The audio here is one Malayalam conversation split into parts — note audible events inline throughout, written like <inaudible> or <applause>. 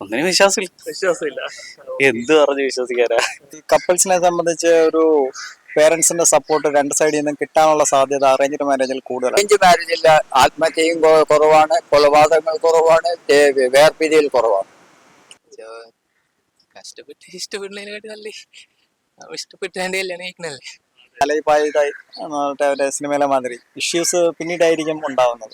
ഒന്നിനും വിശ്വാസമില്ല. വിശ്വാസമില്ല. എന്ത് പറഞ്ഞു വിശ്വസിക്കാനാ? ഈ കപ്പിൾസിനെ സംബന്ധിച്ച് ഒരു പേരൻസിന്റെ സപ്പോർട്ട് രണ്ട് സൈഡിൽ നിന്നും കിട്ടാനുള്ള സാധ്യത അറേഞ്ച്ഡ് മാരേജിൽ കൂടുതൽ അറേഞ്ച് മാരേജിൽ ആത്മഹത്യയും കൊ- കുറവാണ് കൊലപാതകങ്ങൾ കുറവാണ് ദേ- വേർപിരിയൽ കുറവാണ്. കഷ്ടപ്പെട്ട് ഇഷ്ടപ്പെടുന്നതിനെക്കാട്ടി നല്ല ഇഷ്ടപ്പെട്ട് എന്റെ കല്യാണം കഴിക്കണല്ലേ അലയിപ്പായതായി മറ്റേ സിനിമയിലെ മാതിരി ഇഷ്യൂസ് പിന്നീടായിരിക്കും ഉണ്ടാവുന്നത്.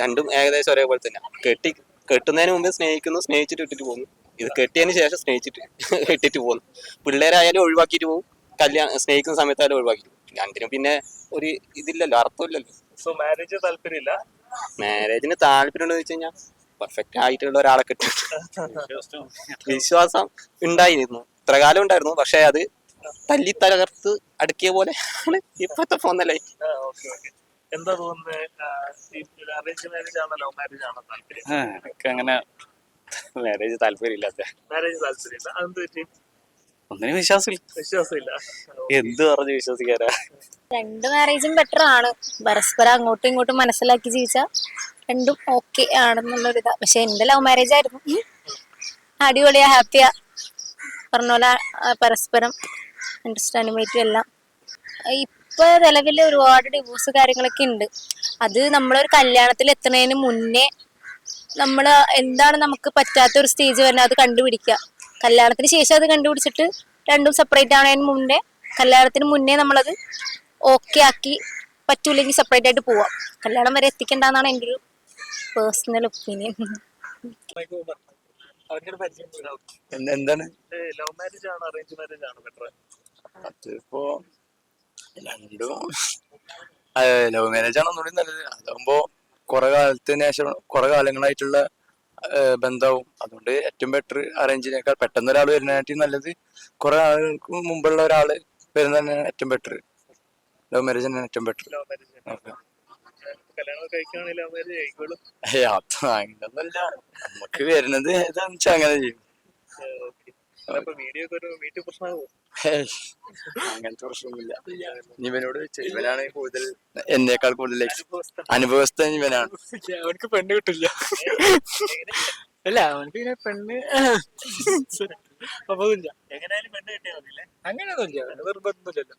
രണ്ടും ഏകദേശം ഒരേപോലെ തന്നെ. കെട്ടി കെട്ടുന്നതിന് മുമ്പേ സ്നേഹിക്കുന്നു സ്നേഹിച്ചിട്ട് ഇട്ടിട്ട് പോകുന്നു. ഇത് കെട്ടിയതിന് ശേഷം സ്നേഹിച്ചിട്ട് <laughs> ഇട്ടിട്ട് പോകുന്നു. പിള്ളേരായാലും ഒഴിവാക്കിയിട്ട് പോകും. കല്യാണം സ്നേഹിക്കുന്ന സമയത്തായാലും ഒഴിവാക്കിയിട്ട് പോകും. രണ്ടിനും പിന്നെ ഒരു ഇതില്ലല്ലോ അർത്ഥമില്ലല്ലോ. സോ മാരേജ് താല്പര്യമില്ല? മാരേജിന് താല്പര്യം വെച്ച് കഴിഞ്ഞാൽ പെർഫെക്റ്റ് ആയിട്ടുള്ള ഒരാളെ കിട്ടും. <laughs> വിശ്വാസം ഉണ്ടായിരുന്നു. ഇത്ര കാലം ഉണ്ടായിരുന്നു. പക്ഷെ അത് തല്ലി തകർത്ത് അടുക്കിയ പോലെ ആണ് ഇപ്പോഴത്തെ ഫോന്നല്ലേ ഓക്കെ ഓക്കെ. എന്താ തോന്നുന്നത് അറേഞ്ച് മാരേജ് ആണോ ലവ് മാരേജ് ആണോ താല്പര്യം? എനിക്ക് അങ്ങനെ മാരേജ് താല്പര്യമില്ലാത്ത. മാരേജ് താല്പര്യമില്ല. അതെന്ത് പറ്റി? ഒന്നിനും വിശ്വാസമില്ല. വിശ്വാസമില്ല. എന്ത് പറഞ്ഞു വിശ്വസിക്കാനാ? രണ്ട് മാരേജും ബെറ്റർ ആണ്. പരസ്പരം അങ്ങോട്ടും ഇങ്ങോട്ടും മനസ്സിലാക്കി ജീവിച്ച രണ്ടും ഓക്കെ ആണെന്നുള്ളൊരു ഇതാ പക്ഷെ എന്റെ ലവ് മാരേജ് ആയിരുന്നു. അടിപൊളിയാ ഹാപ്പിയാ പറഞ്ഞ പോലെ പരസ്പരം അണ്ടർസ്റ്റാൻഡിങ്ങും എല്ലാം. ഇപ്പൊ നിലവിൽ ഒരുപാട് ഡിവോഴ്സ് കാര്യങ്ങളൊക്കെ ഉണ്ട് അത് നമ്മളൊരു കല്യാണത്തിൽ എത്തുന്നതിന് മുന്നേ നമ്മൾ എന്താണ് നമുക്ക് പറ്റാത്ത ഒരു സ്റ്റേജ് വരുന്നത് അത് കണ്ടുപിടിക്കുക കല്യാണത്തിന് ശേഷം അത് കണ്ടുപിടിച്ചിട്ട് രണ്ടും സെപ്പറേറ്റ് ആവുന്നതിന് മുന്നേ കല്യാണത്തിന് മുന്നേ നമ്മളത് ഓക്കെ ആക്കി പറ്റൂലെങ്കിൽ സെപ്പറേറ്റ് ആയിട്ട് പോവാം. കല്യാണം വരെ എത്തിക്കണ്ടെന്നാണ് എന്റെ ഒരു പേഴ്സണൽ ഒപ്പീനിയൻ എന്താണ് ലവ് മാരേജ് ആണോ അറേഞ്ച് മാരേജ് ആണോ ബെറ്റർ അതിപ്പോ രണ്ടും ലവ് മാരേജ് ആണ് ഒന്നുകൂടി നല്ലത്. അതാകുമ്പോ കുറെ കാലത്തിന് ശേഷം കുറെ കാലങ്ങളായിട്ടുള്ള ബന്ധവും. അതുകൊണ്ട് ഏറ്റവും ബെറ്റർ അറേഞ്ചിനേക്കാൾ പെട്ടെന്ന് ഒരാൾ വരുന്നതിനായിട്ട് നല്ലത്. കുറെ ആളുകൾക്ക് മുമ്പുള്ള ഒരാൾ വരുന്നതന്നെ ഏറ്റവും ബെറ്റർ ലവ് മാരേജ് തന്നെയാണ് ഏറ്റവും ബെറ്റർ അങ്ങനൊന്നുമില്ല. നമുക്ക് വരുന്നത് ഏതാണെന്ന് വെച്ചാൽ അങ്ങനെ ചെയ്യും. അങ്ങനത്തെ പ്രശ്നമൊന്നുമില്ല. ഇവനോട് ഇവനാണ് കൂടുതൽ എന്നേക്കാൾ കൂടുതൽ അനുഭവസ്ഥ ഇവനാണ്. അവനക്ക് പെണ്ണ് കിട്ടില്ല. അല്ല അവനക്ക് ഇങ്ങനെ പെണ്ണ് അപ്പൊ ഇല്ല. എങ്ങനെയായാലും പെണ്ണ് കിട്ടിയാൽ മതില്ലേ അങ്ങനെയൊന്നുമില്ല. നിർബന്ധമില്ലല്ലോ.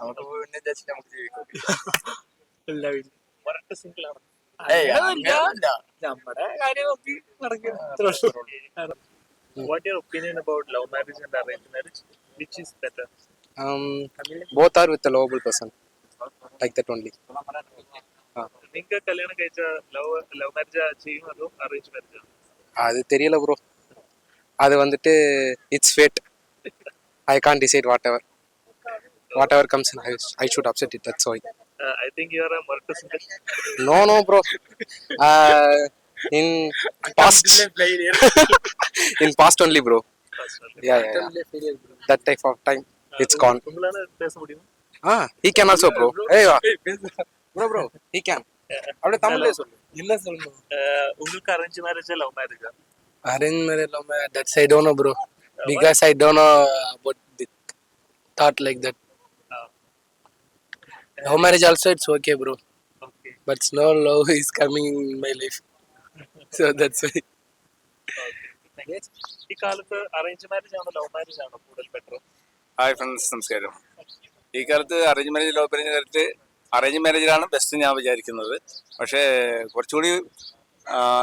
നമുക്ക് പിന്നെ വിചാരിച്ചിട്ട് നമുക്ക് ജീവിക്കാം ഒരൊറ്റ സിംഗിൾ ആണ്. നമ്മുടെ കാര്യം നോക്കി നടക്കുക what your opinion about love marriage and arrange marriage which is better Um, both are with a lovable person, like that only. നിങ്ങൾക്ക് കല്യാണം കഴിച്ച ലവ് ലവ് മാരേജ് ചെയ്യും അതോ അറേഞ്ച് മാരേജ് அது தெரியல ப்ரோ அது வந்துட்டு it's fate I can decide whatever whatever comes in I should upset it that's why Uh, I think you are a multi-syndicate. No, no, bro. Uh, in past, <laughs> in past only, bro. Yeah, yeah, yeah. That type of time, it's gone. Ah, he can also, bro. Hey, bro, he can. அப்படியே தமிழ்ல சொல்லு இல்ல சொல்லு உங்களுக்கு arrange marriage love marriage arrange marriage love marriage that's I don't know bro because I don't know about the thought like that also it's okay bro. Okay but no love <laughs> is coming in my life. So that's why. ഈ കാലത്ത് അറേഞ്ച് മാരേജ് ആണോ ലവ് മാരേജ് ആണോ? കൂടുതൽ ബെറ്റർ ഹായ് ഫ്രണ്ട്സ് നമസ്കാരം. ഈ കാലത്ത് അറേഞ്ച് മാരേജ് ലവ് മാരേജ് കാലത്ത് അറേഞ്ച് മാരേജിലാണ് ബെസ്റ്റ് ഞാൻ വിചാരിക്കുന്നത്. പക്ഷേ കുറച്ചുകൂടി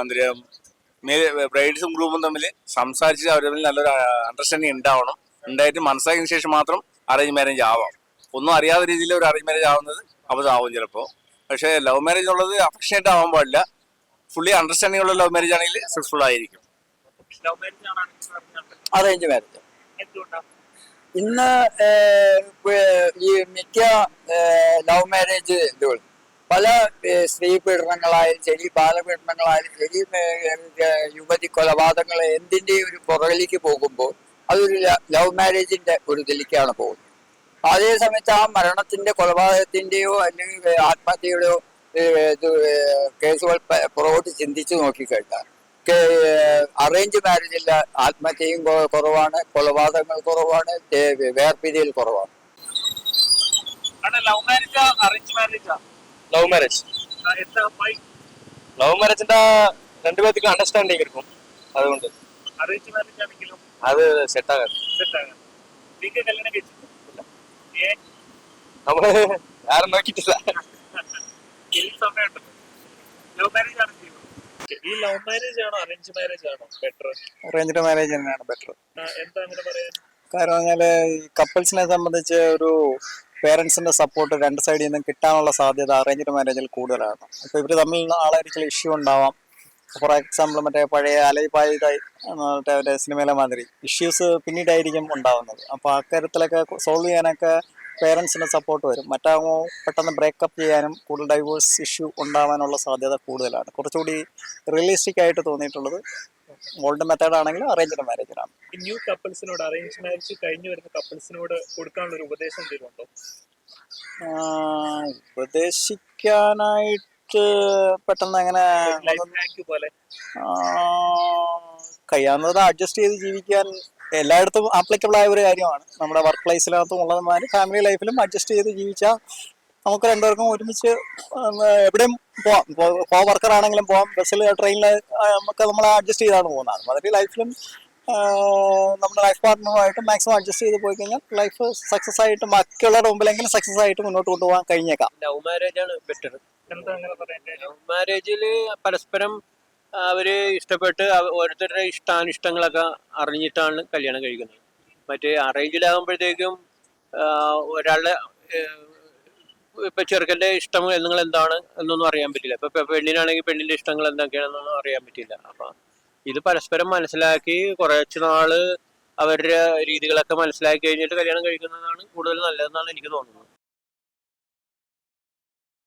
എന്താ പറയുക ബ്രൈഡ്സും ഗ്രൂപ്പും തമ്മിൽ സംസാരിച്ച് അവർ തമ്മിൽ നല്ലൊരു അണ്ടർസ്റ്റാൻഡിങ് ഉണ്ടാവണം. ഉണ്ടായിട്ട് മനസ്സിലാക്കിയതിന് ശേഷം മാത്രം അറേഞ്ച് മാരേജ് ആവാം. ഒന്നും അറിയാത്ത രീതിയിൽ ഒരു അറേഞ്ച് മാരേജ് ആവുന്നത് അബദ്ധമാവും ചിലപ്പോൾ പക്ഷേ ലവ് മാരേജ് ഉള്ളത് അഫക്ഷനായിട്ട് ആവാൻ പാടില്ല. ഫുള്ളി അണ്ടർസ്റ്റാൻഡിംഗ് ഉള്ള ലവ് മാരേജ് ആണെങ്കിൽ സക്സസ്ഫുൾ ആയിരിക്കും? അറേഞ്ച് മാരേജ് ഇന്ന് ഈ മിക്ക ലവ് മാരേജ് ഇതുകൾ പല സ്ത്രീ പീഡനങ്ങളായാലും ശരി ബാലപീഡനങ്ങളായാലും ശരി യുവതി കൊലപാതകങ്ങൾ എന്തിന്റെ ഒരു പുറകിലേക്ക് പോകുമ്പോൾ അതൊരു ലവ് മാരേജിന്റെ ഒരു ഇതിലേക്കാണ് പോകുന്നത്. അതേ സമയത്ത് ആ മരണത്തിന്റെ കൊലപാതകത്തിന്റെയോ അല്ലെങ്കിൽ ആത്മഹത്യയുടെയോ കേസുകൾ പുറകോട്ട് ചിന്തിച്ചു നോക്കിക്കഴിഞ്ഞാൽ അറേഞ്ച് മാരേജിൽ ആത്മഹത്യയും കുറവാണ് കൊലപാതകങ്ങൾ കുറവാണ് വേർപിരിയൽ കുറവാണ്. ലവ് മാരേജ് ലവ് മാരേജിന്റെ രണ്ടുപേർക്കും അണ്ടർസ്റ്റാൻഡിങ് ഇരിക്കും അതുകൊണ്ട്. അത് സെറ്റ് ആകാം സെറ്റ് ആകാം നമ്മൾ ആരും നോക്കിട്ടില്ല ഈ ലവ് മാരേജ് ആണോ arrange marriage better arranged marriage തന്നെയാണ് ബെറ്റർ എന്താ അങ്ങനെ പറയാൻ? കാരണം പറഞ്ഞാൽ ഈ കപ്പിൾസിനെ സംബന്ധിച്ച് ഒരു പേരൻസിന്റെ സപ്പോർട്ട് രണ്ട് സൈഡിൽ നിന്നും കിട്ടാനുള്ള സാധ്യത അറേഞ്ച്ഡ് മാരേജിൽ കൂടുതലാണ്. അപ്പൊ ഇവർ തമ്മിൽ നാളെ ഇഷ്യൂ ഉണ്ടാവാം. ഫോർ എക്സാമ്പിൾ മറ്റേ പഴയ അലൈപായുതായി മറ്റേ അവരുടെ സിനിമയിലെ മാതിരി ഇഷ്യൂസ് പിന്നീടായിരിക്കും ഉണ്ടാവുന്നത്. അപ്പോൾ അക്കാര്യത്തിലൊക്കെ സോൾവ് ചെയ്യാനൊക്കെ പേരൻസിന്റെ സപ്പോർട്ട് വരും. മറ്റാകുമ്പോൾ പെട്ടെന്ന് ബ്രേക്കപ്പ് ചെയ്യാനും കൂടുതൽ ഡൈവോഴ്സ് ഇഷ്യൂ ഉണ്ടാവാനുള്ള സാധ്യത കൂടുതലാണ്. കുറച്ചുകൂടി റിയലിസ്റ്റിക് ആയിട്ട് തോന്നിയിട്ടുള്ളത് ഓൾഡ് മെത്തേഡ് ആണെങ്കിലും അറേഞ്ച്ഡ് മാരേജിലാണ് ആണ്. ന്യൂ കപ്പിൾസിനോട് അറേഞ്ച് മാരേജ് കഴിഞ്ഞു വരുന്ന കപ്പിൾസിനോട് കൊടുക്കാനുള്ള ഒരു ഉപദേശം എന്തെങ്കിലും ഉണ്ടോ? ആഹ് ഉപദേശിക്കാനായിട്ട് പെട്ടെന്ന് അങ്ങനെ കഴിയാവുന്നത് അഡ്ജസ്റ്റ് ചെയ്ത് ജീവിക്കാൻ എല്ലായിടത്തും ആപ്ലിക്കബിൾ ആയ ഒരു കാര്യമാണ്. നമ്മുടെ വർക്ക് പ്ലേസിനകത്തും ഉള്ളതുമാതിരി ഫാമിലി ലൈഫിലും അഡ്ജസ്റ്റ് ചെയ്ത് ജീവിച്ചാൽ നമുക്ക് രണ്ടുപേർക്കും ഒരുമിച്ച് എവിടെയും പോവാം. കോ വർക്കർ ആണെങ്കിലും പോവാം. ബസ്സിൽ ട്രെയിനിൽ നമുക്ക് നമ്മൾ അഡ്ജസ്റ്റ് ചെയ്താണ് പോകുന്നത്. അതിൽ ലൈഫിലും നമ്മുടെ ലൈഫ് പാർട്ട്ണറുമായിട്ട് മാക്സിമം അഡ്ജസ്റ്റ് ചെയ്ത് പോയി കഴിഞ്ഞാൽ ലൈഫ് സക്സസ് ആയിട്ട് മറ്റുള്ളവരുടെ മുമ്പിലെങ്കിലും സക്സസ് ആയിട്ട് മുന്നോട്ട് കൊണ്ടുപോകാൻ കഴിഞ്ഞേക്കാം. ലവ് മാരേജ് ആണ് ബെറ്റർ എന്താ അങ്ങനെ പറയണ്ടേ? ലവ് മാരേജിൽ പരസ്പരം അവർ ഇഷ്ടപ്പെട്ട് ഓരോരുത്തരുടെ ഇഷ്ടാനിഷ്ടങ്ങളൊക്കെ അറിഞ്ഞിട്ടാണ് കല്യാണം കഴിക്കുന്നത്. മറ്റേ അറേഞ്ചിലാകുമ്പോഴത്തേക്കും ഒരാളുടെ ഇപ്പൊ ചെറുക്കന്റെ ഇഷ്ടം നിങ്ങൾ എന്താണ് എന്നൊന്നും അറിയാൻ പറ്റില്ല. ഇപ്പൊ പെണ്ണിനാണെങ്കിൽ പെണ്ണിന്റെ ഇഷ്ടങ്ങൾ എന്തൊക്കെയാണെന്നൊന്നും അറിയാൻ പറ്റില്ല. അപ്പൊ ഇത് പരസ്പരം മനസ്സിലാക്കി കുറച്ചു നാൾ അവരുടെ രീതികളൊക്കെ മനസ്സിലാക്കി കഴിഞ്ഞിട്ട് കല്യാണം കഴിക്കുന്നതാണ് കൂടുതൽ നല്ലതെന്നാണ് എനിക്ക് തോന്നുന്നത്.